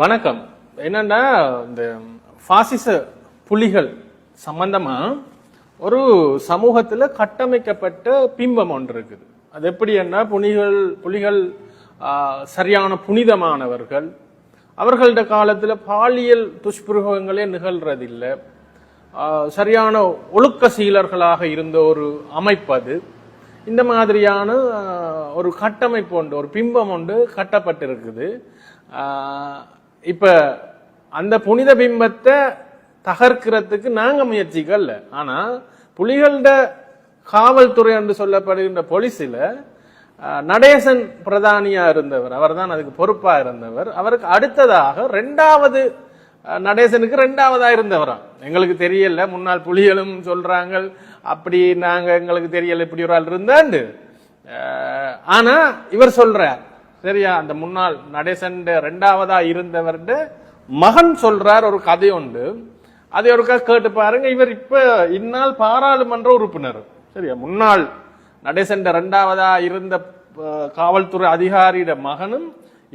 வணக்கம். என்னன்னா இந்த பாசிச புலிகள் சம்பந்தமா ஒரு சமூகத்தில் கட்டமைக்கப்பட்ட பிம்பம் ஒன்று இருக்குது. அது எப்படி என்ன புலிகள் புலிகள் சரியான புனிதமானவர்கள். அவர்களோட காலத்தில் பாலியல் துஷ்பிரகங்களே நிகழ்றதில்லை. சரியான ஒழுக்க சீலர்களாக இருந்த ஒரு அமைப்பு அது. இந்த மாதிரியான ஒரு கட்டமைப்பு உண்டு ஒரு பிம்பம் உண்டு கட்டப்பட்டிருக்குது. இப்ப அந்த புனித பிம்பத்தை தகர்க்கிறதுக்கு நாங்க முயற்சிக்கல ஆனா புலிகளோட காவல்துறை என்று சொல்லப்படுகின்ற போலீஸில் நடேசன் பிரதானியா இருந்தவர் அவர்தான் அதுக்கு பொறுப்பா இருந்தவர். அவருக்கு அடுத்ததாக ரெண்டாவது நடேசனுக்கு ரெண்டாவதா இருந்தவரா எங்களுக்கு தெரியல முன்னாள் புலிகளும் சொல்றாங்க அப்படி நாங்க எங்களுக்கு தெரியல இப்படி ஒரு ஆள் இருந்தாண்டு. ஆனா இவர் சொல்றார் சரியா? அந்த முன்னாள் நடேசன் ரெண்டாவதா இருந்தவர்ட மகன் சொல்றார் ஒரு கதை உண்டு. அதை ஒருக்கா கேட்டு பாருங்க. இவர் இப்ப இந்நாள் பாராளுமன்ற உறுப்பினர். சரியா? முன்னாள் நடேசன் ரெண்டாவதா இருந்த காவல்துறை அதிகாரியோட மகனும்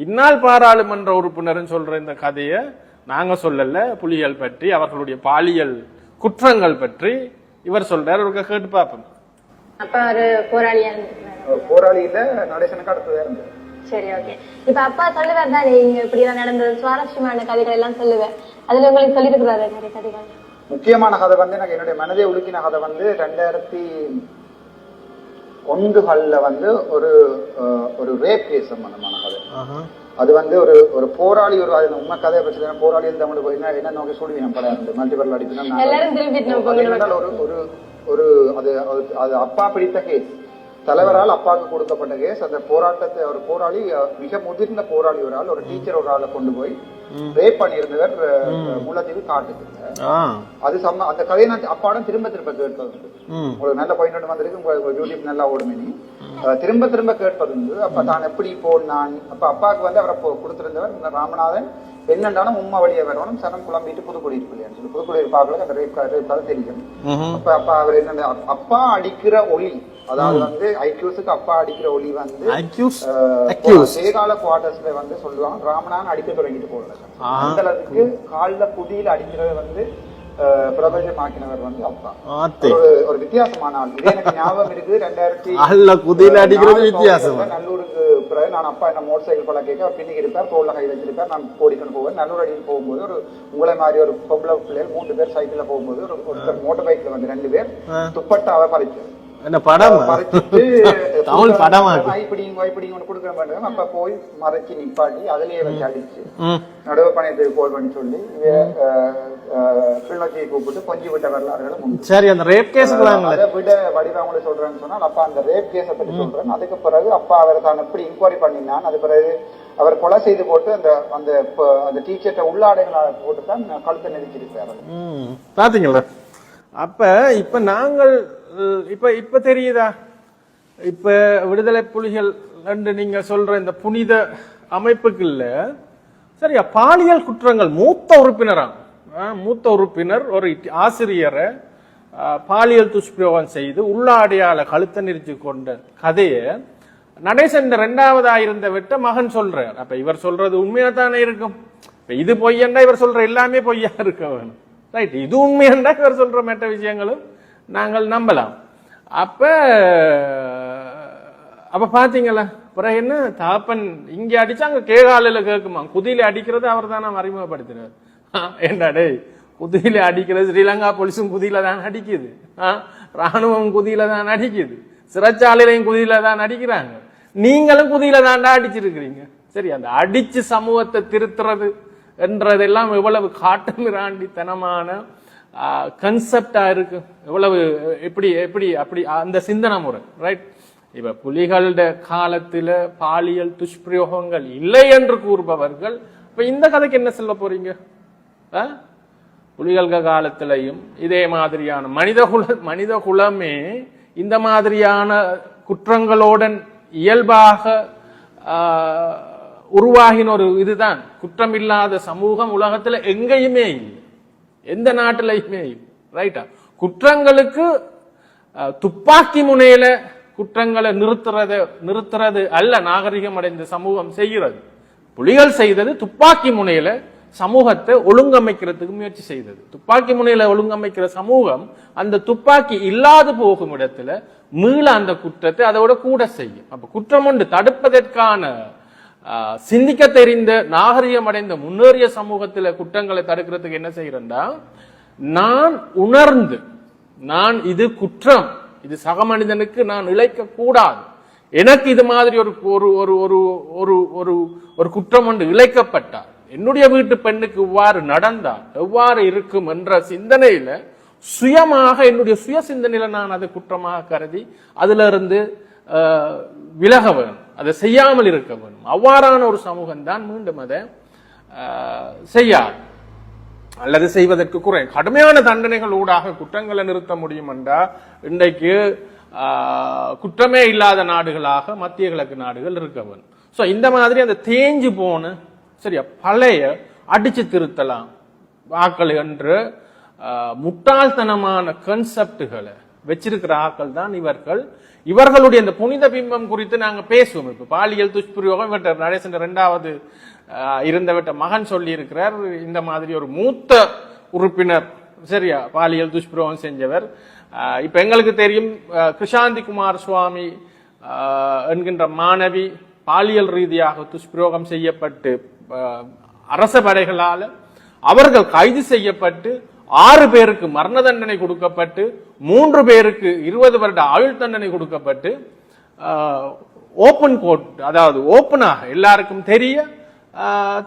இந்நாள் பாராளுமன்ற உறுப்பினர்னு சொல்ற இந்த கதையை நாங்க சொல்லல. புலிகள் பற்றி அவர்களுடைய பாலியல் குற்றங்கள் பற்றி இவர் சொல்றார். ஒருக்கா கேட்டு பார்ப்போம். அப்ப ஒரு போராளியா. போராளியில நடேசனுக்கு அடுத்ததா இருந்தது. சரி ஓகே இப்ப அப்பா சொல்லுவார் தானே இங்க இப்படி எல்லாம் நடந்தது சுவாரஸ்யமான கதைகள் எல்லாம் சொல்லுவேன் அதுல உங்களுக்கு சொல்லிருக்கிறாரு நிறைய கதைகள். முக்கியமான கதை வந்து எனக்கு என்னுடைய மனதை உலுக்கின கதை வந்து ரெண்டாயிரத்தி ஒன்றுகள்ல வந்து ஒரு ஒரு ரேப் கேஸ் சம்பந்தமான கதை. அது வந்து ஒரு ஒரு போராளி ஒரு அது உண்மை கதையை பற்றி போராளி இருந்தா போய் என்ன என்ன நோக்கி சொல்லி நம்ம படம் இருந்து மல்டிபர்ல அடிச்சுனா எல்லாரும் திரும்பிட்டு நம்ம அது என்னன்னா ஒரு ஒரு அது- அது அப்பா பிடித்த கேஸ் தலைவரால் அப்பாவுக்கு கொடுக்கப்பட்ட கேஸ் அந்த போராட்டத்தை ஒரு போராளி மிக முதிர்ந்த போராளி ஒரு ஆள் ஒரு டீச்சர் ஒரு ஆளை கொண்டு போய் ரேப் பண்ணியிருந்தவர் முல்லைத்தீவு காட்டுக்கு. அது சம்ம அந்த கதையை நான் அப்பாடம் திரும்ப திரும்ப கேட்பது. ஒரு நல்ல ஒன்று வந்திருக்கு உங்க உங்க யூடியூப் நல்லா ஓடுமே திரும்ப திரும்ப கேட்பது உண்டு. அப்ப தான் எப்படி போனான்? அப்ப அப்பாவுக்கு வந்து அவரை கொடுத்திருந்தவர் ராமநாதன். என்னண்டாலும் உம்மா வழியை வரணும். சனம் குழம்பிட்டு புதுக்குடியிருப்பில்லையான்னு சொல்லி புதுக்குடியிருப்பாக்களுக்கு அந்த ரேப் ரேப் கதை தெரியும். அப்ப அப்பா அவர் என்ன அப்பா அடிக்கிற ஒளி அதாவது வந்து ஐக்யூஸுக்கு அப்பா அடிக்கிற ஒளி வந்து சேகால குவார்டர்ஸ்ல வந்து சொல்லுவாங்க ராமநாதன் அடிக்க தொடங்கிட்டு போறாங்க அந்த அளவுக்கு கால்ல குதியில அடிக்கிறத வந்து பிரபஞ்சமாக்கினவர் வந்து அப்பா. ஒரு ஒரு வித்தியாசமான ஆள். இது எனக்கு ஞாபகம் இருக்கு ரெண்டாயிரத்தி குதியில அடிக்கிறது வித்தியாசம். நல்லூருக்கு பிறகு நான் அப்பா என்ன மோட்டர் சைக்கிள் பழக்க கேட்க பின்னிக்கு இருப்பார் தோல்ல கை வச்சிருப்பார் நான் ஓடிக்கொண்டு போவேன். நல்லூர் அடியில் போகும்போது ஒரு உங்களை மாதிரி ஒரு பொம்பளை பிள்ளைகள் மூன்று பேர் சைக்கிள்ல போகும்போது ஒரு ஒருத்தர் மோட்டர் பைக்ல வந்து ரெண்டு பேர் துப்பட்டாவை பறிச்சு. என்ன படம்? தமிழ் படமா இருக்கு. இப்படிங்க இப்படிங்க ஒன்று கொடுக்குற மாட்டாங்க அப்ப போய் மறைச்சு நிப்பாட்டி அதுலயே வச்சு அடிச்சு நடுவு பணியத்துக்கு கோல் பண்ணி சொல்லி கிளிநொச்சியை கூப்பிட்டு கொஞ்சி விட்ட வரலாறுகளும் சரி அந்த ரேப் அதை விட வடிவாங்களே சொல்றேன்னு சொன்னால் அப்பா அந்த ரேப் கேஸை பற்றி சொல்றேன். அதுக்கு பிறகு அப்பா அவர் தான் எப்படி இன்கொயரி பண்ணினான் அது பிறகு அவர் கொலை செய்து போட்டு அந்த அந்த அந்த டீச்சர்ட்ட உள்ளாடைகளை போட்டு தான் கழுத்தை. ம். பாத்தீங்களா? அப்ப இப்ப நாங்கள் இப்ப இப்ப தெரியுதா? இப்ப விடுதலை புலிகள் என்று நீங்க சொல்ற இந்த புனித அமைப்புக்கு இல்ல சரியா பாலியல் குற்றங்கள் மூத்த உறுப்பினராம். மூத்த உறுப்பினர் ஒரு ஆசிரியரை பாலியல் துஷ்பிரயோகம் செய்து உள்ளாடையால கழுத்தை நெரிச்சு கொண்ட கதையை நடேசன் இந்த ரெண்டாவதா இருந்த விட்ட மகன் சொல்றார். அப்ப இவர் சொல்றது உண்மையா தானே இருக்கும்? இப்ப இது பொய்யண்டா இவர் சொல்ற எல்லாமே பொய்யா இருக்க வேணும் ரைட் இது உண்மையண்டா இவர் சொல்ற மற்ற விஷயங்களும் நாங்கள் நம்பலாம். அப்போ அப்போ பார்த்தீங்களா பிறகு என்ன? தாப்பன் இங்கே அடித்தா அங்கே கேகாலில கேட்குமா குதியில் அடிக்கிறது அவர் தான் அறிமுகப்படுத்தினார் ஏண்டா டேய்? குதியில் அடிக்கிறது ஸ்ரீலங்கா போலீஸும் குதியில் தான் அடிக்குது. ஆ, ராணுவம் குதியில் தான் அடிக்குது. சிறைச்சாலையிலையும் குதியில் தான் அடிக்கிறாங்க. நீங்களும் குதியில தாண்டா அடிச்சிருக்கிறீங்க. சரி அந்த அடிச்சு சமூகத்தை திருத்துறது என்றதெல்லாம் இவ்வளவு காட்டுமிராண்டித்தனமான கன்செப்டா இருக்கு. எவ்வளவு எப்படி எப்படி அப்படி அந்த சிந்தனை முறை ரைட் இப்ப புலிகளோட காலத்துல பாலியல் துஷ்பிரயோகங்கள் இல்லை என்று கூறுபவர்கள் இப்ப இந்த கதைக்கு என்ன சொல்ல போறீங்க? ஆ? புலிகள் காலத்திலையும் இதே மாதிரியான மனித குல மனித குலமே இந்த மாதிரியான குற்றங்களுடன் இயல்பாக உருவாகின ஒரு இதுதான். குற்றமில்லாத சமூகம் உலகத்துல எங்கேயுமே இல்லை. எந்த நாட்டிலையுமே ரைட்டா குற்றங்களுக்கு துப்பாக்கி முனையில குற்றங்களை நிறுத்துறது நிறுத்துறது அல்ல நாகரிகம் அடைந்த சமூகம் செய்கிறது. புலிகள் செய்தது துப்பாக்கி முனையில சமூகத்தை ஒழுங்கமைக்கிறதுக்கு முயற்சி செய்தது. துப்பாக்கி முனையில ஒழுங்கமைக்கிற சமூகம் அந்த துப்பாக்கி இல்லாது போகும் இடத்துல மீள அந்த குற்றத்தை அதோட கூட செய்யும். அப்ப குற்றம் ஒன்று தடுப்பதற்கான சிந்திக்க தெரிந்த நாகரிகம் அடைந்த முன்னேறிய சமூகத்தில் குற்றங்களை தடுக்கிறதுக்கு என்ன செய்யறேன்டா நான் உணர்ந்து நான் இது குற்றம் இது சக மனிதனுக்கு நான் இழைக்க கூடாது. எனக்கு இது மாதிரி ஒரு ஒரு ஒரு ஒரு ஒரு ஒரு ஒரு குற்றம் ஒன்று இழைக்கப்பட்டார் என்னுடைய வீட்டு பெண்ணுக்கு இவ்வாறு நடந்தால் எவ்வாறு இருக்கும் என்ற சிந்தனையில சுயமாக என்னுடைய சுய சிந்தனையில நான் அதை குற்றமாக கருதி அதுல இருந்து விலக வேணும். அதை செய்யாமல் இருக்க வேண்டும். அவ்வாறான ஒரு சமூகம் தான் மீண்டும் அதை செய்யாது. அல்லது செய்வதற்கு குறை. கடுமையான தண்டனைகள் ஊடாக குற்றங்களை நிறுத்த முடியும் என்றால் இன்றைக்கு குற்றமே இல்லாத நாடுகளாக மத்திய கிழக்கு நாடுகள் இருக்க வேண்டும். ஸோ இந்த மாதிரி அந்த தேஞ்சு போன சரியா பழைய அடிச்சு திருத்தலாம். வாக்கள் என்று முட்டாள்தனமான கன்செப்டுகளை வச்சிருக்கிற ஆக்கள் தான் இவர்கள். இவர்களுடைய இந்த புனித பிம்பம் குறித்து நாங்க பேசுவோம். இப்ப பாலியல் துஷ்பிரயோகம் இவற்ற நடேசன் இரண்டாவது ஆஹ், இருந்தவற்ற மகன் சொல்லி இருக்கிறார் இந்த மாதிரி ஒரு மூத்த உறுப்பினர் சரியா பாலியல் துஷ்பிரயோகம் செஞ்சவர். இப்போ இப்ப எங்களுக்கு தெரியும் கிருஷாந்தி குமார் சுவாமி என்கின்ற மாணவி பாலியல் ரீதியாக துஷ்பிரயோகம் செய்யப்பட்டு அரச படைகளால் அவர்கள் கைது செய்யப்பட்டு ஆறு பேருக்கு மரண தண்டனை கொடுக்கப்பட்டு மூன்று பேருக்கு இருபது வருட ஆயுள் தண்டனை கொடுக்கப்பட்டு ஓப்பன் கோர்ட் அதாவது ஓப்பனாக எல்லாருக்கும் தெரிய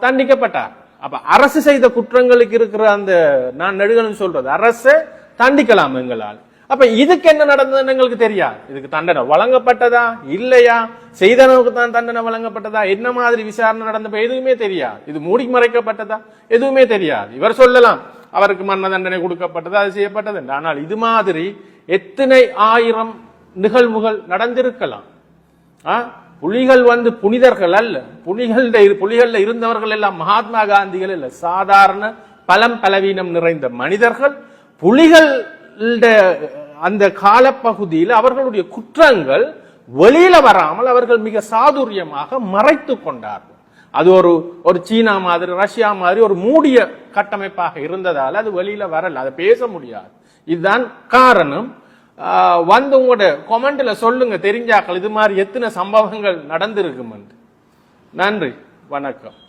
தண்டிக்கப்பட்டார். அப்ப அரசு செய்த குற்றங்களுக்கு இருக்கிற அந்த நான் நெடுகன்னு சொல்றது அரசை தண்டிக்கலாம் எங்களால். அப்ப இதுக்கு என்ன நடந்ததுன்னு எங்களுக்கு தெரியாது இதுக்கு தண்டனை வழங்கப்பட்டதா? இல்லையா? செய்தனவுக்கு தான் தண்டனை வழங்கப்பட்டதா? என்ன மாதிரி விசாரணை நடந்தப்ப எதுவுமே தெரியாது. இது மூடி மறைக்கப்பட்டதா எதுவுமே தெரியாது. இவர் சொல்லலாம். அவருக்கு மரண தண்டனை கொடுக்கப்பட்டது அது செய்யப்பட்டது என்று. ஆனால் இது மாதிரி எத்தனை ஆயிரம் நிகழ்வுகள் நடந்திருக்கலாம் ஆ? புலிகள் வந்து புனிதர்கள் அல்ல புலிகள் புலிகள்ல இருந்தவர்கள் எல்லாம் மகாத்மா காந்திகள் இல்ல சாதாரண பலம் பலவீனம் நிறைந்த மனிதர்கள் புலிகள் அந்த காலப்பகுதியில் அவர்களுடைய குற்றங்கள் வெளியில வராமல் அவர்கள் மிக சாதுரியமாக மறைத்து கொண்டார்கள் அது ஒரு ஒரு சீனா மாதிரி ரஷ்யா மாதிரி ஒரு மூடிய கட்டமைப்பாக இருந்ததால் அது வெளியில வரல. அதை பேச முடியாது. இதுதான் காரணம். வந்து உங்களோட கொமெண்ட்ல சொல்லுங்க தெரிஞ்சாக்கள். இது மாதிரி எத்தனை சம்பவங்கள் நடந்திருக்கும் நன்றி. வணக்கம்.